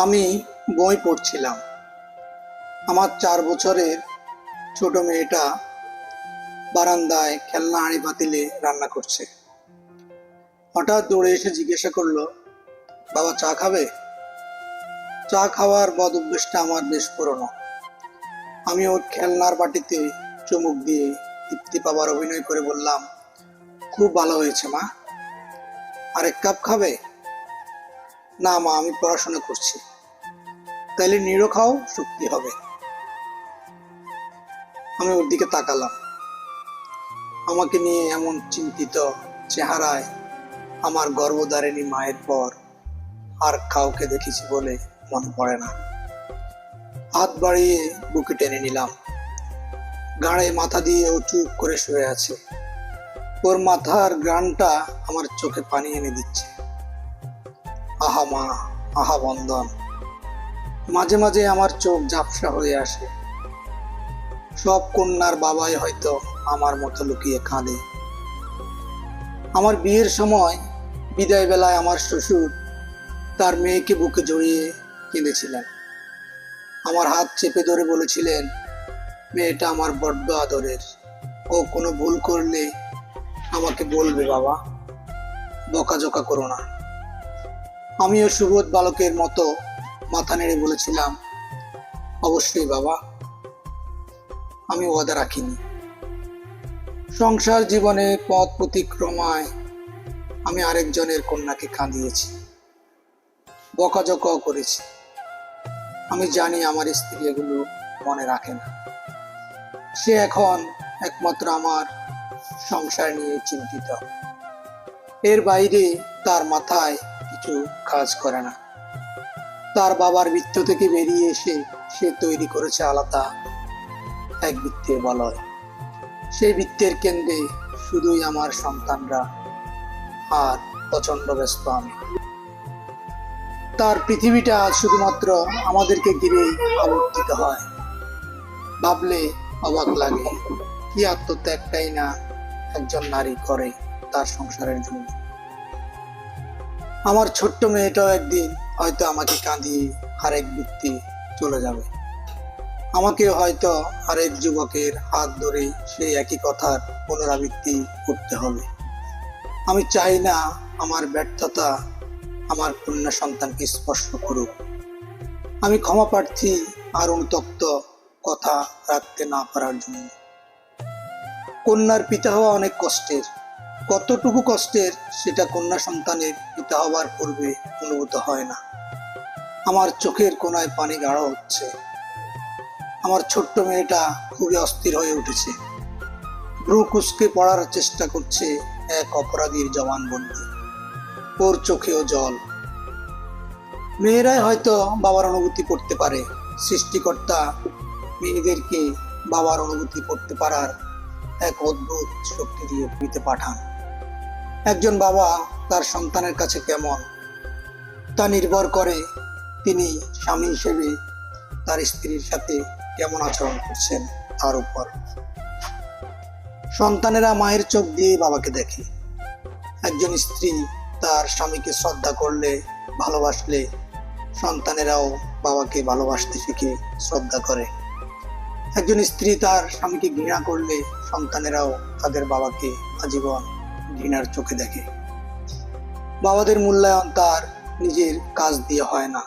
আমি বই পড়ছিলাম। আমার চার বছরের ছোট মেয়েটা বারান্দায় খেলনা আড়ি পাতিলে রান্না করছে। হঠাৎ দৌড়ে এসে জিজ্ঞাসা করল, বাবা, চা খাবে? চা খাওয়ার বদ অভ্যেসটা আমার বেশ পুরনো। আমি ওর খেলনার বাটিতে চুমুক দিয়ে তৃপ্তি পাবার অভিনয় করে বললাম, খুব ভালো হয়েছে মা। আরেক কাপ খাবে? না মা, আমি পড়াশোনা করছি। তাইলে নিরো খাও, শক্তি হবে। আমি ওর দিকে তাকালাম। আমাকে নিয়ে এমন চিন্তিত চেহারায় আমার গর্ভধারিণী মায়ের পর আর কাউকে দেখেছি বলে মনে পড়ে না। হাত বাড়িয়ে বুকে টেনে নিলাম। গাড়ে মাথা দিয়ে ও চুপ করে শুয়ে আছে। ওর মাথার গ্রানটা আমার চোখে পানি এনে দিচ্ছে। আহা মা, আহা বন্দন মাঝে মাঝে আমার চোখ ঝাপসা হয়ে আসে। সব কন্যার বাবাই হয়তো আমার মতো লুকিয়ে কাঁদে। আমার বিয়ের সময় বিদায় বেলায় আমার শ্বশুর তার মেয়েকে বুকে জড়িয়ে কেঁদেছিলেন। আমার হাত চেপে ধরে বলেছিলেন, মেয়েটা আমার বড্ড আদরের। ও কোনো ভুল করলে আমাকে বলবে বাবা। বকাঝকা করো না। আমিও সুবোধ বালকের মতো মাথা নেড়ে বলেছিলাম, অবশ্যই বাবা, আমি ওয়াদা রাখিনি। সংসার জীবনে পথ প্রতিক্রমায় আমি আরেকজনের কন্যাকে কাঁদিয়েছি, বকাঝকাও করেছি। আমি জানি আমার স্ত্রী এগুলো মনে রাখে না। সে এখন একমাত্র আমার সংসার নিয়ে চিন্তিত। এর বাইরে তার মাথায় কিছু কাজ করে না। তার বাবার বৃত্ত থেকে বেরিয়ে এসে সে তৈরি করেছে আলাদা এক বৃত্তের বলয় সেই বৃত্তের কেন্দ্রে শুধুই আমার সন্তানরা আর প্রচণ্ড ব্যস্ত আমি। তার পৃথিবীটা শুধুমাত্র আমাদেরকে ঘিরেই আবর্তিত হয়। ভাবলে অবাক লাগে, কি আত্মত্যাগটাই না একজন নারী করে তার সংসারের জন্য। আমার ছোট্ট মেয়েটাও একদিন হয়তো আমাকে কাঁদিয়ে আরেক ব্যক্তি চলে যাবে। আমাকে হয়তো আরেক যুবকের হাত ধরে সেই একই কথার পুনরাবৃত্তি করতে হবে। আমি চাই না আমার ব্যর্থতা আমার কন্যা সন্তানকে স্পর্শ করুক। আমি ক্ষমা প্রার্থী আর অনুতপ্ত কথা রাখতে না পারার জন্য। কন্যার পিতা হওয়া অনেক কষ্টের। কতটুকু কষ্টের সেটা কন্যা সন্তানের পিতা হওয়ার পূর্বে অনুভূত হয় না। আমার চোখের কোনায় পানি গাঢ় হচ্ছে। আমার ছোট্ট মেয়েটা খুবই অস্থির হয়ে উঠেছে। ভ্রু কুচকে পড়ার চেষ্টা করছে এক অপরাধীর জবানবন্দি ওর চোখেও জল। মেয়েরাই হয়তো বাবার অনুভূতি করতে পারে। সৃষ্টিকর্তা মেয়েদেরকে বাবার অনুভূতি করতে পারার এক অদ্ভুত শক্তি দিয়ে পাঠান। একজন বাবা তার সন্তানের কাছে কেমন? তা নির্ভর করে তিনি স্বামী হিসেবে তার স্ত্রীর সাথে কেমন আচরণ করছেন তার উপর। সন্তানেরা মায়ের চোখ দিয়ে বাবাকে দেখে। একজন স্ত্রী তার স্বামীকে শ্রদ্ধা করলে, ভালোবাসলে সন্তানেরাও বাবাকে ভালোবাসতে শিখে শ্রদ্ধা করে। একজন স্ত্রী তার স্বামীকে ঘৃণা করলে সন্তানেরাও তাদের বাবাকে আজীবন ঘৃণার চোখে দেখে। বাবাদের মূল্যায়ন তার নিজের কাজ দিয়ে হয় না।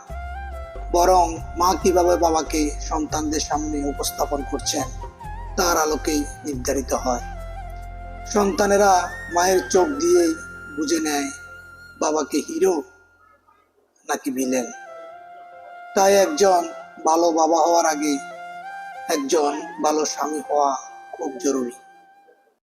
বরং মা কীভাবে বাবাকে সন্তানদের সামনে উপস্থাপন করছেন, তার আলোকেই নির্ধারিত হয়। সন্তানেরা মায়ের চোখ দিয়েই বুঝে নেয়, বাবাকে হিরো নাকি ভিলেন। তাই একজন ভালো বাবা হওয়ার আগে একজন ভালো স্বামী হওয়া খুব জরুরি।